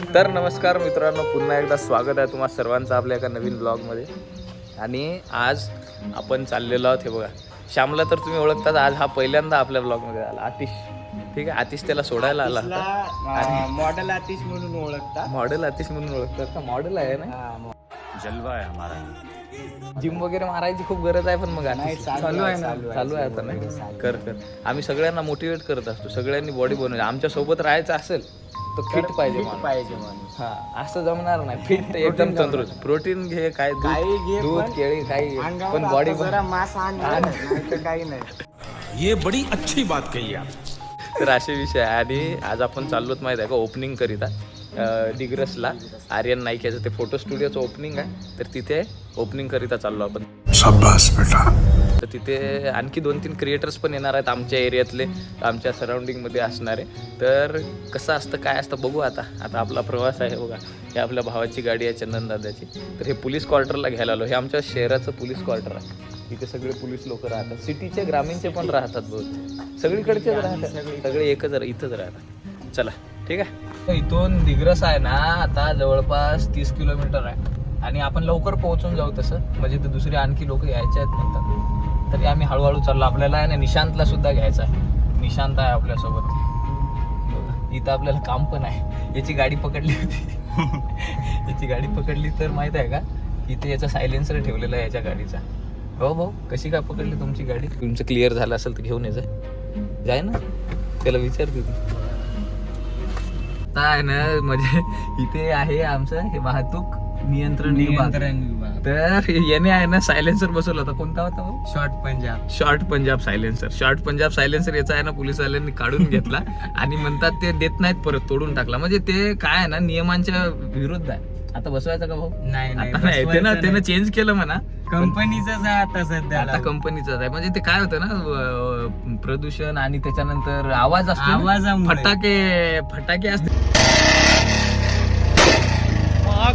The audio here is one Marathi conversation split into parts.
तर नमस्कार मित्रांनो पुन्हा एकदा स्वागत आहे तुम्हा सर्वांचं आपल्या एका नवीन ब्लॉगमध्ये. आणि आज आपण चाललेलो आहोत हे बघा. श्यामला तर तुम्ही ओळखतात आज हा पहिल्यांदा आपल्या ब्लॉगमध्ये आला आतिश. ठीक आहे आतिश त्याला सोडायला आला होता. मॉडेल आतिश म्हणून ओळखता मॉडेल आतिश म्हणून ओळखतात का? मॉडेल आहे ना हा, मॉ- जिम वगैरे मारायची खूप गरज आहे पण मग चालू आहे आहे, ना? चालू आहे. आहे आता नाही? कर कर. आम्ही सगळ्यांना मोटिवेट करत असतो सगळ्यांनी बॉडी बनवायची आमच्यासोबत राहायचं असेल तर फिट पाहिजे माणूस. पाहिजे माणूस. हा असं जमणार नाही. फिट एकदम तंदुरुस्त. प्रोटीन घे काय दूध- काही घे दूध पण केळी काही. अंगावर पण बॉडी जरा मास आण काही नाही. ये बड़ी अच्छी बात कही आप. तर असे विषय आहे. आणि आज आपण चाललोत माहिती आहे का ओपनिंग करिता अं, डिग्रसला. आर्यन नाईक याचं ते फोटो स्टुडिओचं ओपनिंग आहे. तर तिथे ओपनिंग करिता चाललो आपण. शाबाश बेटा. तर तिथे आणखी दोन तीन क्रिएटर्स पण येणार आहेत आमच्या एरियातले आमच्या सराउंडिंगमध्ये असणारे. तर कसं असतं काय असतं बघू आता. आता आपला प्रवास आहे बघा हे आपल्या भावाची गाडी आहे चंदन दादाची. तर हे पोलीस क्वार्टरला घ्यायला आलो. हे आमच्या शहराचं पोलीस क्वार्टर आहे. इथे सगळे पोलीस लोक राहतात. सिटीचे ग्रामीणचे पण राहतात बहुत सगळीकडचेच राहतात. सगळे एकच रा- इथंच राहतात. चला ठीक आहे? इथून दिग्रस आहे ना आता जवळपास तीस किलोमीटर आहे. आणि आपण लवकर पोहोचून जाऊ तसं. म्हणजे ते दुसरे आणखी लोक यायचे आहेत म्हणतात. तरी आम्ही हळूहळू चाललो. आपल्याला आहे ना निशांतला सुद्धा घ्यायचा आहे. निशांत आहे आपल्यासोबत. इथं आपल्याला काम पण आहे. याची गाडी पकडली होती. याची गाडी पकडली तर माहीत आहे का? इथे याचा सायलेन्सर ठेवलेला आहे याच्या गाडीचा. हो भाऊ कशी काय पकडली तुमची गाडी? तुमचं क्लिअर झालं असेल तर घेऊन यायचं जाय ना. त्याला आता आहे ना म्हणजे इथे आहे आमचं हे वाहतूक नियंत्रण नियंत्रण विभाग. तर याने आहे ना सायलेन्सर बसवला होता. कोणता होता भाऊ? Short Punjab. Short Punjab silencer short Punjab silencer याचा आहे ना पोलिसवाल्यांनी काढून घेतला. आणि म्हणतात ते देत नाहीत परत तोडून टाकला. म्हणजे ते काय आहे ना नियमांच्या विरुद्ध आहे. आता बसवायचा का भाऊ? नाही आता नाही ते ना त्यानं चेंज केलं म्हणा. कंपनीच आता सध्याला. आता कंपनीचाच आहे. म्हणजे ते काय होतं ना अं, प्रदूषण आणि त्याच्यानंतर आवाज असतो ना. आवाजामुळे. फटाके फटाके असते.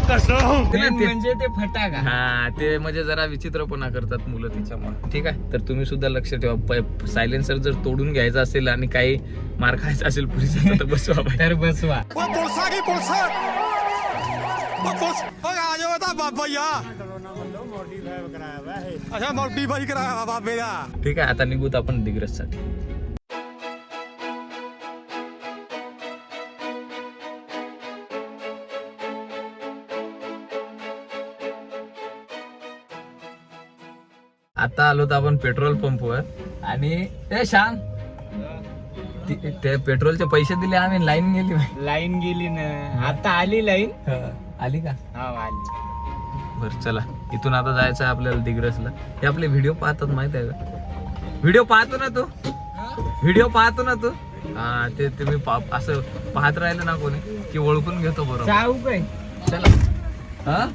म्हणजे ते फटाका. हा ते म्हणजे जरा विचित्रपणा करतात मुलं त्याच्यामुळे ठीक आहे? तर तुम्ही सुद्धा लक्ष ठेवा. सायलेन्सर जर तोडून घ्यायचा असेल आणि काही मार खायचा असेल पोलिसांचा तर बसवा. तर बसवा. ठीक आहे आता निघूत आपण दिग्रस आता आलो तर आपण पेट्रोल पंपवर. आणि ए श्याम ती- ते पेट्रोलचे पैसे दिले आम्ही लाईन गेली. लाईन गेली ना. आता आली लाईन? आली का? हा आली. बर चला. इथून आता जायचं आहे आपल्याला दिग्रसला. हे आपले व्हिडिओ पाहतात माहीत आहे का? व्हिडिओ पाहतो ना तू? व्हिडिओ पाहतो ना तू? हा ते तुम्ही पा- असं पाहत राहिलं ना कोणी की ओळखून घेतो बरोबर. जाऊ काय चला. हा?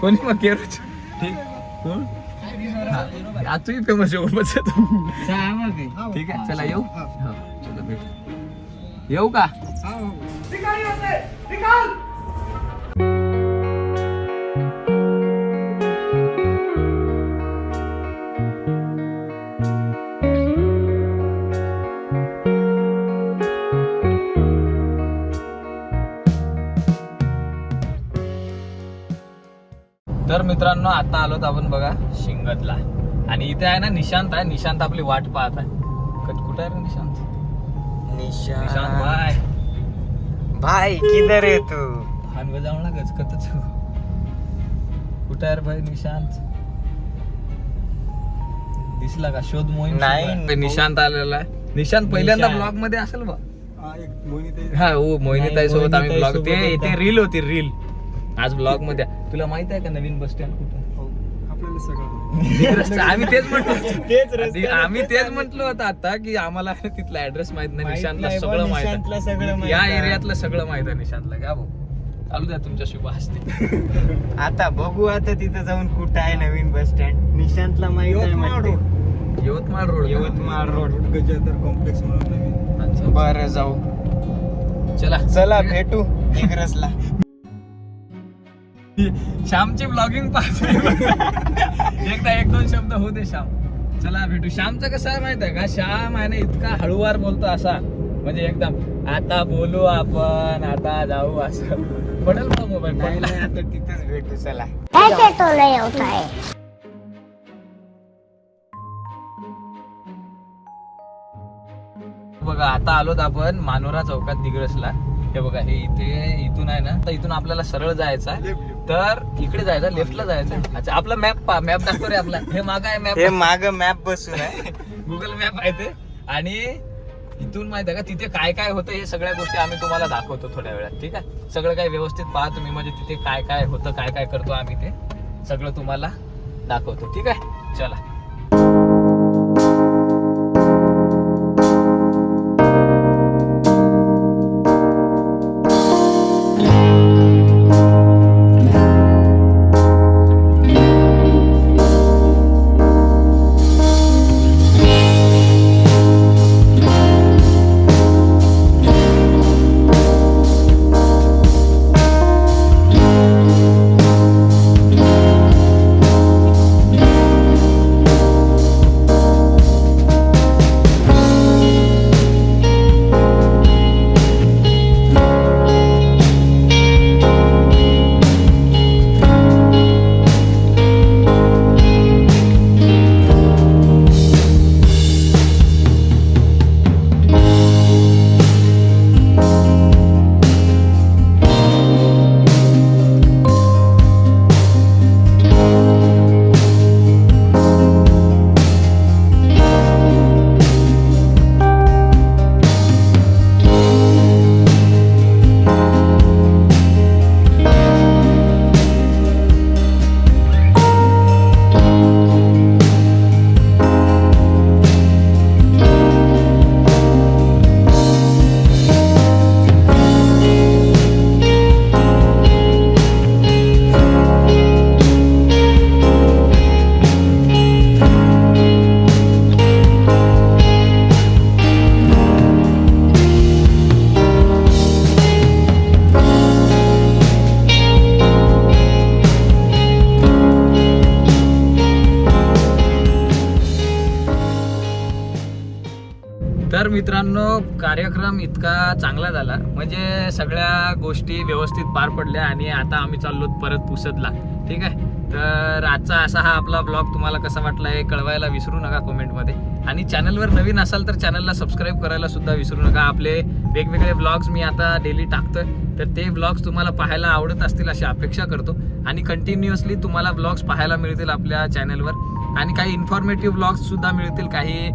कोणी मग केरोच ठीक. कोण? हा. आज तुम्ही फेमस आहे बस तू जा मग काय. ठीक आहे चला येऊ. हा. चला भेट. येऊ का? तर मित्रांनो आता आलोत आपण बघा शिंगतला. आणि इथे आहे ना निशांत आहे. निशांत आपली वाट पाहत आहे. कुठं आहे रे निशांत? निशांत. भाई किधर है तू? हान बजावं लागच कतच कुठं आहे रे भाई निशांत? दिसला का? शोध मोहीम नाही. आहे. निशांत आलेला आहे. निशांत पहिल्यांदा निशांत. ब्लॉगमध्ये असेल बा. हा हो मोहिनीताई सोबत आम्ही ब्लॉग ते. ते रील होती रील आज ब्लॉगमध्ये. आहे. तुला माहीत आहे का नवीन बस स्टँड कुठं? दिग्रसचं. आम्ही तेच म्हटलो तेच होतो. रस्त्यावर आम्ही तेच म्हटलं होतं आता की आम्हाला तिथला ऍड्रेस माहीत नाही निशांतला सगळं माहीत सगळं या. एरियातलं सगळं माहीत आहे निशांतला घ्या भाऊ चालू द्या तुमच्या शुभ हस्ते. आता बघू आता तिथं जाऊन कुठं आहे नवीन बस स्टँड. निशांतला माहीत आहे म्हणते. यवतमाळ रोड का? यवतमाळ रोड. कॉम्प्लेक्स म्हणून नवीन. अच्छा. बरं जाऊ. चला. चला भेटू. दिग्रसला श्यामची ब्लॉगिंग पाहतो एकदा एक दोन शब्द होऊ दे श्याम. चला भेटू. श्यामचं कसं आहे माहीत आहे का? श्याम आहे ना इतका हळूवार बोलतो असा. म्हणजे एकदम आता बोलू आपण आता जाऊ असं. पडेल का मोबाईल नाही पडला. नाही, आता तिथंच भेटू चला. ऐसे तो नहीं होता है बघा आता आलोत आपण मानोरा चौकात दिग्रसला. हे बघा हे इथे इथून आहे ना तर इथून आपल्याला सरळ जायचं आहे. तर इकडे जायचं लेफ्टला जायचं अच्छा आपला मॅप पा मॅप दाखव रे आपला. हे माग आहे हे मॅप माग मॅप बसून आहे. गुगल मॅप आहे ते. आणि इथून माहीत आहे का तिथे काय काय होतं हे सगळ्या गोष्टी आम्ही तुम्हाला दाखवतो थोड्या वेळात ठीक आहे? सगळं काय व्यवस्थित पहा तुम्ही म्हणजे तिथे काय काय होतं काय काय करतो आम्ही ते सगळं तुम्हाला दाखवतो ठीक आहे? चला. तर मित्रांनो कार्यक्रम इतका चांगला झाला. म्हणजे सगळ्या गोष्टी व्यवस्थित पार पडल्या आणि आता आम्ही चाललो परत पुसदला. ठीक आहे? तर आजचा असा हा आपला ब्लॉग तुम्हाला कसा वाटला हे कळवायला विसरू नका कमेंटमध्ये आणि चॅनलवर नवीन असाल तर चॅनलला सबस्क्राईब करायला सुद्धा विसरू नका. आपले वेगवेगळे ब्लॉग्स मी आता डेली टाकतोय. तर ते ब्लॉग्स तुम्हाला पाहायला आवडत असतील अशी अपेक्षा करतो. आणि कंटिन्युअसली तुम्हाला ब्लॉग्स पाहायला मिळतील आपल्या चॅनलवर आणि काही इन्फॉर्मेटिव्ह ब्लॉग्ससुद्धा मिळतील. काही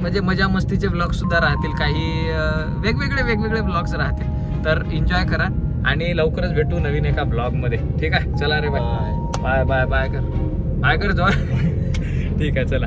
म्हणजे मजा मस्तीचे ब्लॉग्स सुद्धा राहतील. काही वेगवेगळे वेगवेगळे ब्लॉग्स राहतील. तर एन्जॉय करा आणि लवकरच भेटू नवीन एका ब्लॉगमध्ये ठीक आहे? चला रे बाय बाय बाय बाय कर. बाय कर जॉय ठीक आहे चला.